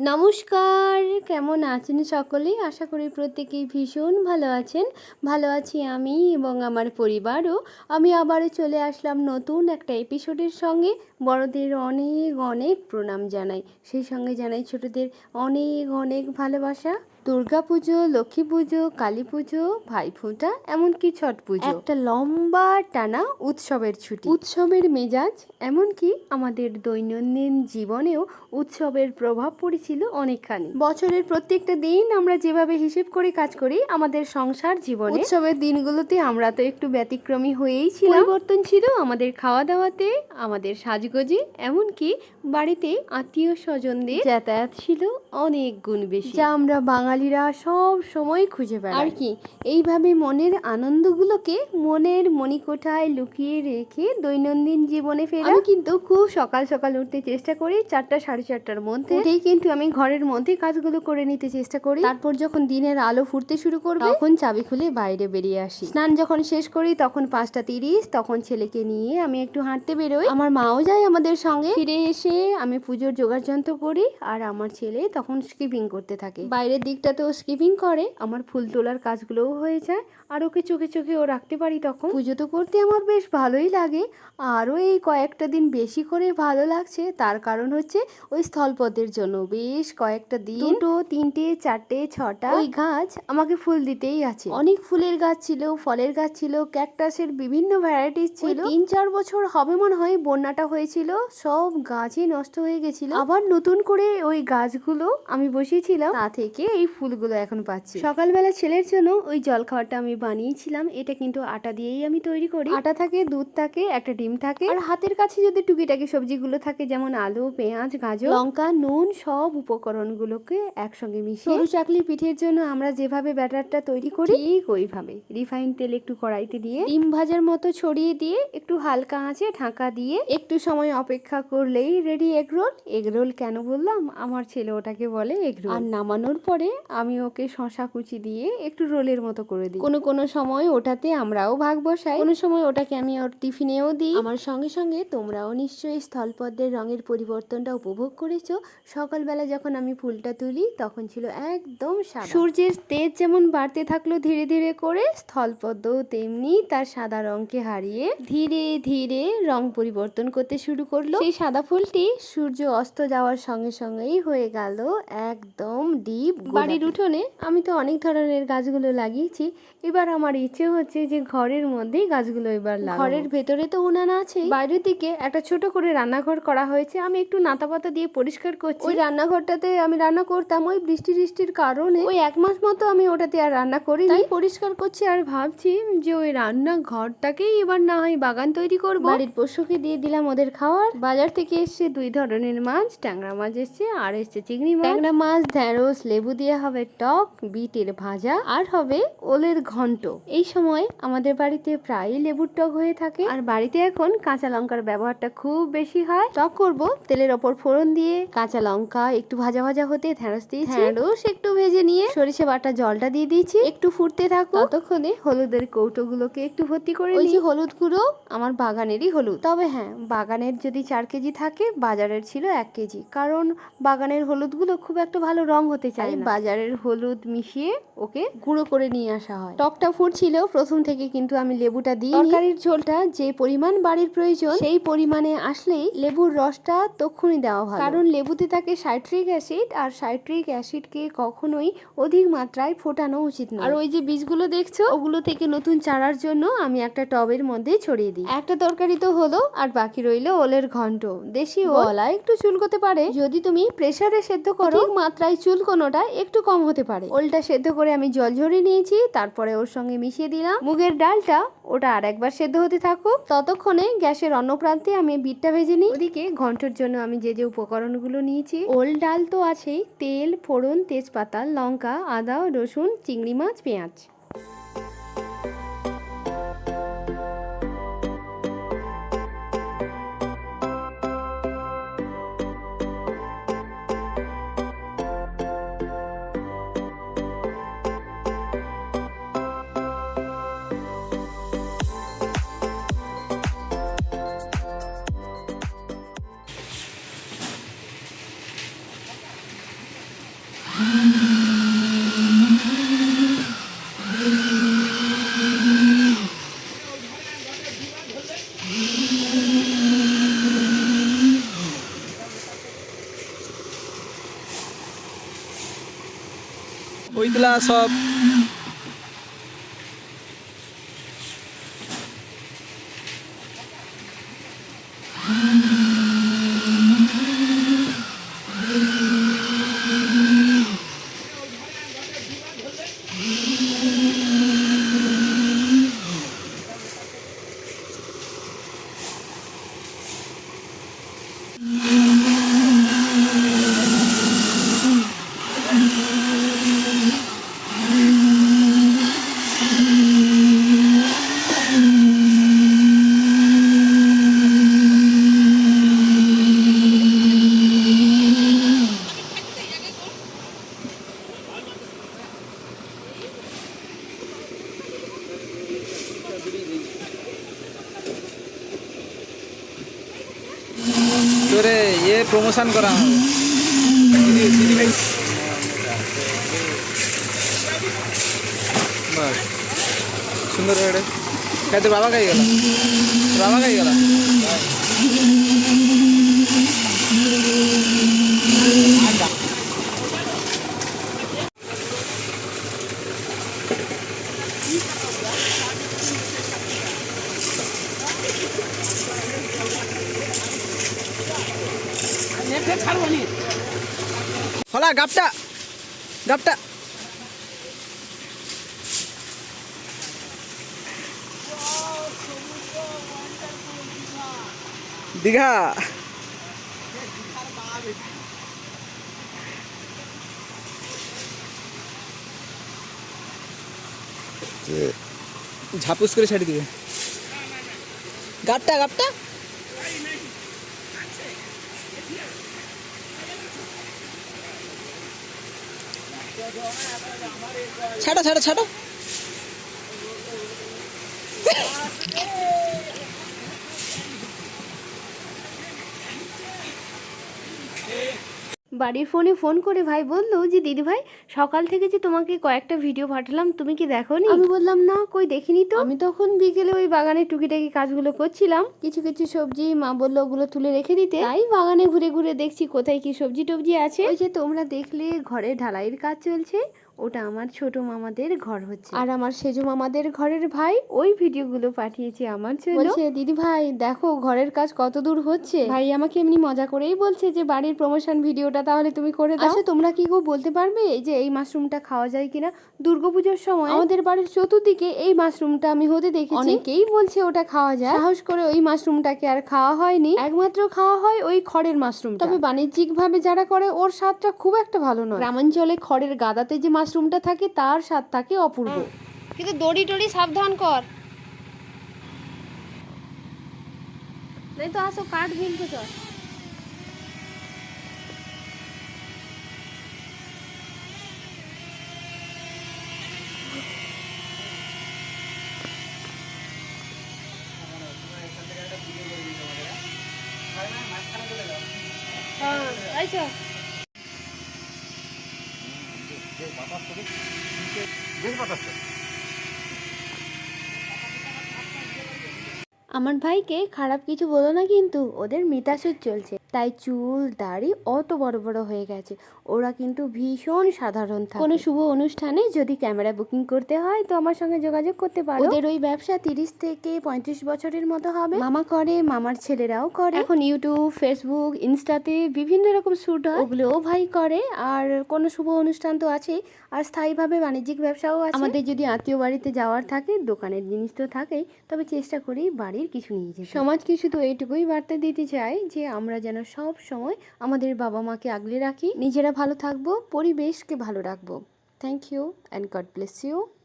নমস্কার, কেমন আছেন সকলেই আশা করি প্রত্যেকেই ভীষণ ভালো আছেন। ভালো আছি আমি এবং আমার পরিবারও। আমি আবারও চলে আসলাম নতুন একটা এপিসোডের সঙ্গে। বড়দের অনেক অনেক প্রণাম জানাই। সেই সঙ্গে জানাই ছোটদের অনেক অনেক ভালোবাসা। পুজো লক্ষ্মী পুজো কালী পুজো ভাইফোঁটা এমনকি ছট পুজো। একটা লম্বা টানা উৎসবের ছুটি। উৎসবের মেজাজ এমনকি আমাদের দৈনন্দিন জীবনেও উৎসবের প্রভাব পড়েছিল অনেকখানি। বছরের প্রত্যেকটা দিন আমরা যেভাবে হিসেব করে কাজ করি আমাদের সংসার জীবনে উৎসবের দিনগুলোতে আমরা তো একটু ব্যতিক্রমী হয়েই ছিলাম। পরিবর্তন ছিল আমাদের খাওয়া দাওয়াতে আমাদের সাজগোজে এমনকি বাড়িতে আত্মীয় স্বজনদের যাতায়াত ছিল অনেক গুণ বেশি। যা আমরা বাঙালিরা সব সময় খুঁজে বেড়াই আর কি এইভাবে মনের আনন্দগুলোকে মনের মণিকোঠায় লুকিয়ে রেখে দৈনন্দিন জীবনে ফেরা। আমি কিন্তু খুব সকাল সকাল উঠতে চেষ্টা করি চারটা সাড়ে চারটার মধ্যে। উঠেই কিন্তু আমি ঘরের মধ্যে কাজগুলো করে নিতে চেষ্টা করি। তারপর যখন দিনের আলো ফুটতে শুরু করবে তখন চাবি খুলে বাইরে বেরিয়ে আসি। স্নান যখন শেষ করি তখন পাঁচটা তিরিশ তখন ছেলেকে নিয়ে আমি একটু হাঁটতে বেরোই। আমার মাও যায় আমাদের সঙ্গে। ফিরে এসে আমি পুজোর জোগাড় যন্ত্র করি আর আমার ছেলে তখন স্কিপিং করতে থাকে। বাইরের দিকটাতেও স্কিপিং করে, আমার ফুল তোলার কাজগুলোও হয়ে যায়। আর ওকে চোখে চোখে ও রাখতে পারি তখন? পুজো তো করতে আমার বেশ ভালোই লাগে। আরও এই কয়েকটা দিন বেশি করে ভালো লাগছে, তার কারণ হচ্ছে ওই স্থলপথের জন্য। বেশ কয়েকটা দিন দুটো, তিনটে, চারটে, ছটা ওই গাছ আমাকে ফুল দিতেই আছে। অনেক ফুলের গাছ ছিল, ফলের গাছ ছিল, ক্যাকটাসের বিভিন্ন ভ্যারাইটিস ছিল। তিন, চার বছর হবে মনে হয় বন্যাটা হয়েছিল, সব গাছই নষ্ট হয়ে গেছিল। আবার নতুন করে ওই গাছগুলো আমি বসিয়েছিলাম। তা থেকে এই ফুলগুলো এখন পাচ্ছি। সকালবেলা ছেলের জন্য ওই জল খাবারটা আমি বানিয়েছিলাম। এটা কিন্তু আটা দিয়েই আমি তৈরি করি। আটা থাকে দুধ থাকে একটা ডিম থাকে। আর হাতের কাছে যদি টুকিটাকি সবজিগুলো থাকে যেমন আলু পেঁয়াজ গাজর লঙ্কা নুন সব উপকরণগুলোকে একসঙ্গে মিশিয়ে সরু চাকলি পিঠের জন্য আমরা যেভাবে ব্যাটারটা তৈরি করি ঠিক ওইভাবে। রিফাইন তেল একটু কড়াইতে দিয়ে ডিম ভাজার মতো ছড়িয়ে দিয়ে একটু হালকা আঁচে ঢাকা দিয়ে একটু সময় অপেক্ষা করলেই রেডি এগরোল এগরোল কেন বললাম? আমার ছেলে ওটাকে বলে এগরোল আর নামানোর পরে আমি ওকে শশা কুচি দিয়ে একটু রোলের মতো করে দিই। কোনো কোনো সময় ওটাতে আমরাও ভাগ বসাই। কোনো সময় ওটাকে আমি ওর টিফিনেও দিই। আমার সঙ্গে সঙ্গে তোমরাও নিশ্চয়ই স্থলপদ্মের রঙের পরিবর্তনটা উপভোগ করেছ। সকালবেলা যখন আমি ফুলটা তুলি তখন ছিল একদম সাদা। সূর্যের তেজ যেমন বাড়তে থাকল ধীরে ধীরে করে স্থলপদ্মও তেমনি তার সাদা রঙকে হারিয়ে ধীরে ধীরে রং পরিবর্তন করতে শুরু করল। সেই সাদা ফুলটি সূর্য অস্ত যাওয়ার সঙ্গে সঙ্গেই হয়ে গেল একদম ডিপ বাড়ির উঠোনে আমি তো অনেক ধরনের গাছগুলো লাগিয়েছি। এবার আমার ইচ্ছে হচ্ছে যে ঘরের মধ্যেই গাছগুলো এবার ঘরের ভেতরে তো উনান আছে বাইরের দিকে একটা ছোট করে রান্নাঘর করা হয়েছে। আমি একটু নাতা পাতা দিয়ে পরিষ্কার করছি। ওই রান্নাঘরটাতে আমি রান্না করতাম। ওই বৃষ্টি বৃষ্টির কারণে ওই এক মাস মতো আমি ওটাতে আর রান্না করি তাই পরিষ্কার করছি আর ভাবছি যে ওই রান্না ঘরটাকেই এবার না হয় বাগান তৈরি করব। বাড়ির পশুকে দিয়ে দিলাম ওদের খাওয়ার। বাজার থেকে এসছে দুই ধরনের মাছ। ট্যাংরা মাছ এসছে আর এসছে চিংড়ি মাছ। ট্যাংরা মাছ ঢ্যাঁড়স লেবু দিয়ে হবে টক বিটের ভাজা আর হবে ওলের ঘন্ট। এই সময় আমাদের বাড়িতে প্রায়ই লেবুর টক হয়ে থাকে। আর বাড়িতে এখন কাঁচা লঙ্কার ব্যবহারটা খুব বেশি হয়। টক করব তেলের ওপর ফোড়ন দিয়ে কাঁচা লঙ্কা একটু ভাজা ভাজা হতে ঢ্যাঁড়স দিয়েছি। ঢ্যাঁড়স একটু ভেজে নিয়ে সরিষা বাটা জলটা দিয়ে দিয়েছি। একটু ফুটতে থাকো ততক্ষণে হলুদের কৌটোগুলোকে একটু ভর্তি করে ওই যে হলুদ গুঁড়ো আমার বাগানেরই হলুদ। তবে হ্যাঁ বাগানের যদি চার কেজি থাকে বাজারের ছিল এক কেজি। কারণ বাগানের হলুদগুলো খুব একটা ভালো রং হতে চায় না। বাজারের হলুদ মিশিয়ে ওকে গুঁড়ো করে নিয়ে আসা হয়। টকটা ফুটছিল প্রথম থেকে কিন্তু আমি লেবুটা দিই তরকারির ঝোলটা যে পরিমাণ বাড়ির প্রয়োজন সেই পরিমাণে আসলেই লেবুর রসটা তক্ষুনি দেওয়া হয় কারণ লেবুতে থাকে সাইট্রিক অ্যাসিড আর সাইট্রিক অ্যাসিডকে কখনোই অধিক মাত্রায় ফোটানো উচিত না আর ওই যে বীজগুলো দেখছ ওগুলো থেকে নতুন চারার জন্য আমি একটা টবের মধ্যে ছড়িয়ে দিই। একটা তরকারি তো হলো আর বাকি রইল ওলের ঘন্ট দেশি ওলা একটু চুলকোতে পারে। যদি তুমি প্রেসারে সেদ্ধ করো মাত্রায় চুলকোনোটা একটু কম হতে পারে। ওলটা সেদ্ধ করে আমি জল ঝরিয়ে নিয়েছি, তারপরে ওর সঙ্গে মিশিয়ে দিলাম। মুগের ডালটা ওটা আর একবার সেদ্ধ হতে থাকুক। ততক্ষণে গ্যাসের অন্য প্রান্তে আমি বিটটা ভেজে নিই। ওদিকে ঘন্টর জন্য আমি যে যে উপকরণগুলো নিয়েছি, ওল ডাল তো আছেই। তেল, ফোড়ন, তেজপাতা, লঙ্কা, আদা, রসুন, চিংড়ি মাছ, পেঁয়াজ। ওইগুলা সব তোরে ইয়ে প্রমোশন করা সুন্দর বাবা খাই গেল। বাবা খাই গেল। হলা গাপটা গাপটা। দীঘা। ঝাপুস করে ছেড়ে দিবে। গাপটা গাপটা। ছাড়ো ছাড়ো ছাড়ো। বাড়ির ফোনে ফোন করে ভাই বলল যে দিদি ভাই সকাল থেকে যে তোমাকে কয়েকটা ভিডিও পাঠালাম তুমি কি দেখো নি আমি বললাম না কই দেখিনি তো। আমি তখন বিকেলে ওই বাগানে টুকিটাকি কাজগুলো করছিলাম। কিছু কিছু সবজি মা বলল ওগুলো তুলে রেখে দিতে। তাই বাগানে ঘুরে ঘুরে দেখছি কোথায় কি সবজি টবজি আছে। ওই যে তোমরা দেখলে ঘরে ঢালাইয়ের কাজ চলছে। ওটা আমার ছোট মামাদের ঘর হচ্ছে। আর আমার সেজো মামাদের ঘরের ভাই ওই ভিডিওগুলো পাঠিয়েছে আমার বলছে দিদি ভাই দেখো ঘরের কাজ কত দূর হচ্ছে। ভাই আমাকে এমনি মজা করেই বলছে যে বাড়ির প্রমোশন ভিডিওটা তাহলে তুমি করে দাও। আচ্ছা তোমরা কি গো বলতে পারবে এই যে এই মাশরুমটা খাওয়া যায় কিনা? দুর্গাপুজোর সময় আমাদের বাড়ির চতুর্দিকে এই মাশরুমটা আমি হতে দেখেছি। অনেকেই বলছে ওটা খাওয়া যায়। সাহস করে ওই মাশরুমটাকে আর খাওয়া হয়নি। একমাত্র খাওয়া হয় ওই খড়ের মাশরুম তবে বাণিজ্যিক ভাবে যারা করে ওর স্বাদটা খুব একটা ভালো নয়। গ্রামাঞ্চলে খড়ের গাদাতে যে মাশরুমটা থাকে তার স্বাদ থাকে অপূর্ব। কিন্তু দড়ি টড়ি সাবধান কর। নাই তো আসো কাঠ আমার ভাইকে খারাপ কিছু বলো না কিন্তু ওদের মৃতাসুর চলছে। তাই চুল দাড়ি অত বড় বড় হয়ে গেছে। ওরা কিন্তু ভীষণ সাধারণ থাকে। কোনো শুভ অনুষ্ঠানে যদি ক্যামেরা বুকিং করতে হয় তো আমার সঙ্গে যোগাযোগ করতে পারো। ওদের ওই ব্যবসা তিরিশ থেকে পঁয়ত্রিশ বছরের মতো হবে। মামা করে মামার ছেলেরাও করে। এখন ইউটিউব ফেসবুক ইনস্টাতে বিভিন্ন রকম শ্যুট হয়। ওগুলোও ভাই করে। আর কোনো শুভ অনুষ্ঠান তো আছে আর স্থায়ীভাবে বাণিজ্যিক ব্যবসাও আছে। আমাদের যদি আত্মীয় বাড়িতে যাওয়ার থাকে দোকানের জিনিস তো থাকেই। তবে চেষ্টা করি বাড়ির কিছু নিয়ে যেতে। সমাজকে শুধু এইটুকুই বার্তা দিতে চাই যে আমরা সব সময় আমাদের বাবা মাকে আগলে রাখি। নিজেরা ভালো থাকব, পরিবেশকে ভালো রাখব। Thank you and God bless you